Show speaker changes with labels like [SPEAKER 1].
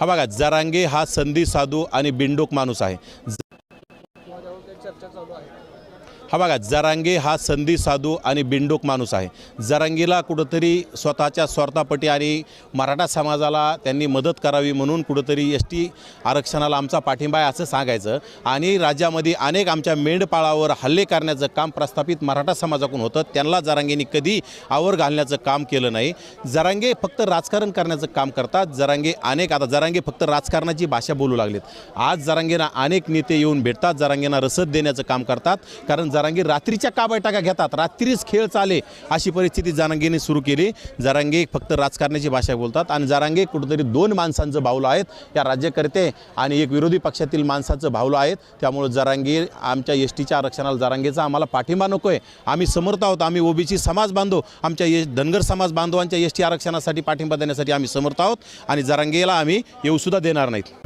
[SPEAKER 1] हा बघा जरांगे हा संधी साधू आणि बिंडोक माणूस आहे. हा बघा जरांगे हा संधी साधू आणि बिंडोक माणूस आहे. जरांगीला कुठंतरी स्वतःच्या स्वार्थापटी आणि मराठा समाजाला त्यांनी मदत करावी म्हणून कुठंतरी एस टी आरक्षणाला आमचा पाठिंबा आहे असं सांगायचं. आणि राज्यामध्ये अनेक आमच्या मेंढपाळावर हल्ले करण्याचं काम प्रस्थापित मराठा समाजाकडून होतं. त्यांना जरांगेंनी कधी आवर घालण्याचं काम केलं नाही. जरांगे फक्त राजकारण करण्याचं काम करतात. जरांगे अनेक आता जरांगे फक्त राजकारणाची भाषा बोलू लागलेत. आज जरांगेंना अनेक नेते येऊन भेटतात. जरांगेंना रसद देण्याचं काम करतात. कारण जरांगे रात्रीच्या का बैठका घेतात? रात्रीच खेळ चाले अशी परिस्थिती जरांगेने सुरू केली. जरांगे फक्त राजकारणाची भाषा बोलतात आणि जरांगे कुठंतरी दोन माणसांचं भावलं आहेत. या राज्यकर्ते आणि एक विरोधी पक्षातील माणसांचं भावलं आहेत. त्यामुळे जरांगे आमच्या एस टीच्या आरक्षणाला जरांगेचा आम्हाला पाठिंबा नको आहे आम्ही समर्थ आहोत. आम्ही ओबीसी समाज बांधव. आमच्या एस धनगर समाज बांधवांच्या एस टी आरक्षणासाठी पाठिंबा देण्यासाठी आम्ही समर्थ आहोत. आणि जरांगेला आम्ही येऊसुद्धा देणार नाहीत.